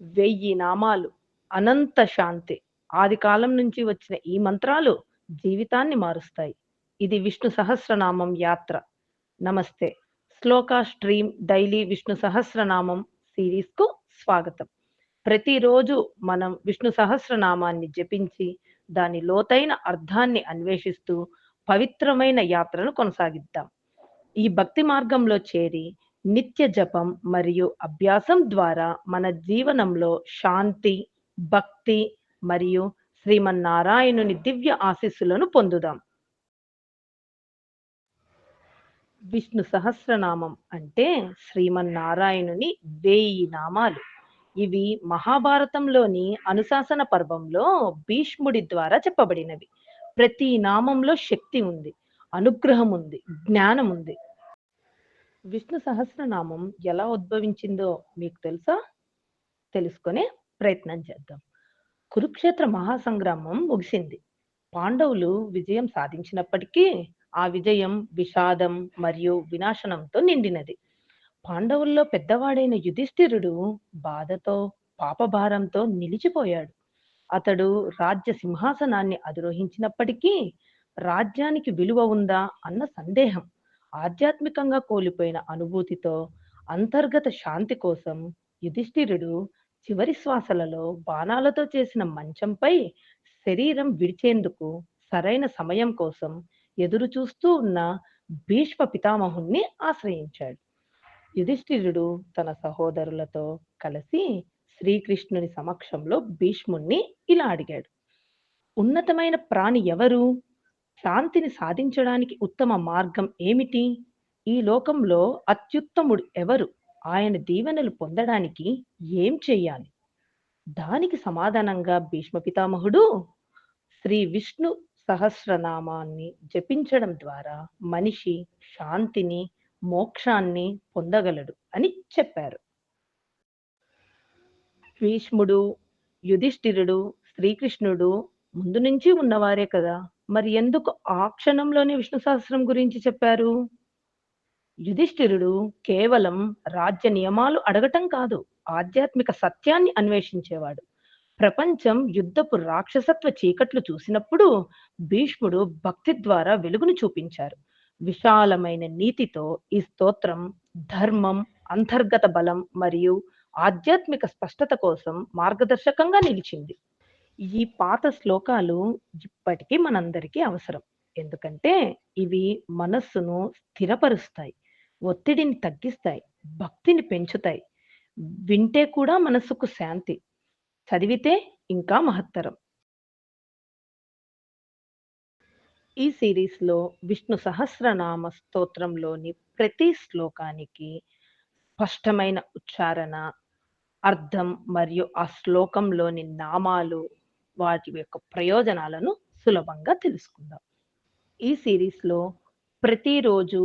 వెయ్యి నామాలు అనంత శాంతి. ఆది కాలం నుంచి వచ్చిన ఈ మంత్రాలు జీవితాన్ని మారుస్తాయి. ఇది విష్ణు సహస్రనామం యాత్ర. నమస్తే. శ్లోక స్ట్రీమ్ డైలీ విష్ణు సహస్రనామం సిరీస్కు స్వాగతం. ప్రతిరోజు మనం విష్ణు సహస్రనామాన్ని జపించి దాని లోతైన అర్థాన్ని అన్వేషిస్తూ పవిత్రమైన యాత్రను కొనసాగిద్దాం. ఈ భక్తి మార్గంలో చేరి నిత్య జపం మరియు అభ్యాసం ద్వారా మన జీవనంలో శాంతి భక్తి మరియు శ్రీమన్నారాయణుని దివ్య ఆశీస్సులను పొందుదాం. విష్ణు సహస్రనామం అంటే శ్రీమన్నారాయణుని వేయి నామాలు. ఇవి మహాభారతంలోని అనుశాసన పర్వంలో భీష్ముడి ద్వారా చెప్పబడినవి. ప్రతి నామంలో శక్తి ఉంది అనుగ్రహం ఉంది జ్ఞానం ఉంది. విష్ణు సహస్రనామం ఎలా ఉద్భవించిందో మీకు తెలుసా? తెలుసుకునే ప్రయత్నం చేద్దాం. కురుక్షేత్ర మహాసంగ్రామం ముగిసింది. పాండవులు విజయం సాధించినప్పటికీ ఆ విజయం విషాదం మరియు వినాశనంతో నిండినది. పాండవుల్లో పెద్దవాడైన యుధిష్ఠిరుడు బాధతో పాపభారంతో నిలిచిపోయాడు. అతడు రాజ్య సింహాసనాన్ని అధిరోహించినప్పటికీ రాజ్యానికి విలువ ఉందా అన్న సందేహం ఆధ్యాత్మికంగా కోల్పోయిన అనుభూతితో అంతర్గత శాంతి కోసం యుధిష్ఠిరుడు చివరి శ్వాసలలో బాణాలతో చేసిన మంచంపై శరీరం విడిచేందుకు సరైన సమయం కోసం ఎదురు చూస్తూ ఉన్న భీష్మ పితామహుణ్ణి ఆశ్రయించాడు. యుధిష్ఠిరుడు తన సహోదరులతో కలిసి శ్రీకృష్ణుని సమక్షంలో భీష్ముణ్ణి ఇలా అడిగాడు. ఉన్నతమైన ప్రాణి ఎవరు? శాంతిని సాధించడానికి ఉత్తమ మార్గం ఏమిటి? ఈ లోకంలో అత్యుత్తముడు ఎవరు? ఆయన దీవెనలు పొందడానికి ఏం చెయ్యాలి దానికి సమాధానంగా భీష్మ పితామహుడు శ్రీ విష్ణు సహస్రనామాన్ని జపించడం ద్వారా మనిషి శాంతిని మోక్షాన్ని పొందగలడు అని చెప్పారు. భీష్ముడు యుధిష్ఠిరుడు శ్రీకృష్ణుడు ముందు నుంచి ఉన్నవారే కదా. మరి ఎందుకు ఆ క్షణంలోనే విష్ణు సహస్రం గురించి చెప్పారు? యుధిష్ఠిరుడు కేవలం రాజ్య నియమాలు అడగటం కాదు ఆధ్యాత్మిక సత్యాన్ని అన్వేషించేవాడు. ప్రపంచం యుద్ధపు రాక్షసత్వ చీకట్లు చూసినప్పుడు భీష్ముడు భక్తి ద్వారా వెలుగును చూపించారు. విశాలమైన నీతితో ఈ స్తోత్రం ధర్మం అంతర్గత బలం మరియు ఆధ్యాత్మిక స్పష్టత కోసం మార్గదర్శకంగా నిలిచింది. ఈ పాత శ్లోకాలు ఇప్పటికీ మనందరికీ అవసరం. ఎందుకంటే ఇవి మనస్సును స్థిరపరుస్తాయి ఒత్తిడిని తగ్గిస్తాయి భక్తిని పెంచుతాయి. వింటే కూడా మనసుకు శాంతి చదివితే ఇంకా మహత్తరం. ఈ సిరీస్లో విష్ణు సహస్రనామ స్తోత్రంలోని ప్రతి శ్లోకానికి స్పష్టమైన ఉచ్చారణ అర్థం మరియు ఆ శ్లోకంలోని నామాలు వాటి యొక్క ప్రయోజనాలను సులభంగా తెలుసుకుందాం. ఈ సిరీస్లో ప్రతిరోజు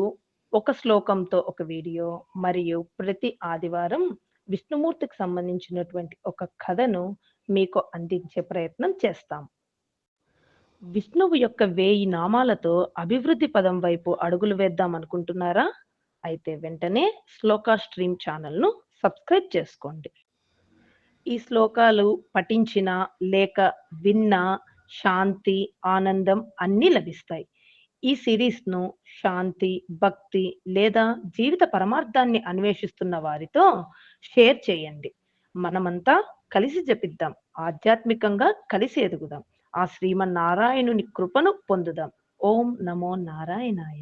ఒక శ్లోకంతో ఒక వీడియో మరియు ప్రతి ఆదివారం విష్ణుమూర్తికి సంబంధించినటువంటి ఒక కథను మీకు అందించే ప్రయత్నం చేస్తాం. విష్ణువు యొక్క వేయి నామాలతో అభివృద్ధి పదం వైపు అడుగులు వేద్దాం అనుకుంటున్నారా? అయితే వెంటనే శ్లోక స్ట్రీమ్ ఛానల్ను సబ్స్క్రైబ్ చేసుకోండి. ఈ శ్లోకాలు పఠించిన లేక విన్నా శాంతి ఆనందం అన్నీ లభిస్తాయి. ఈ సిరీస్ను శాంతి భక్తి లేదా జీవిత పరమార్థాన్ని అన్వేషిస్తున్న వారితో షేర్ చేయండి. మనమంతా కలిసి జపిద్దాం. ఆధ్యాత్మికంగా కలిసి ఎదుగుదాం. ఆ శ్రీమన్నారాయణుని కృపను పొందుదాం. ఓం నమో నారాయణాయ.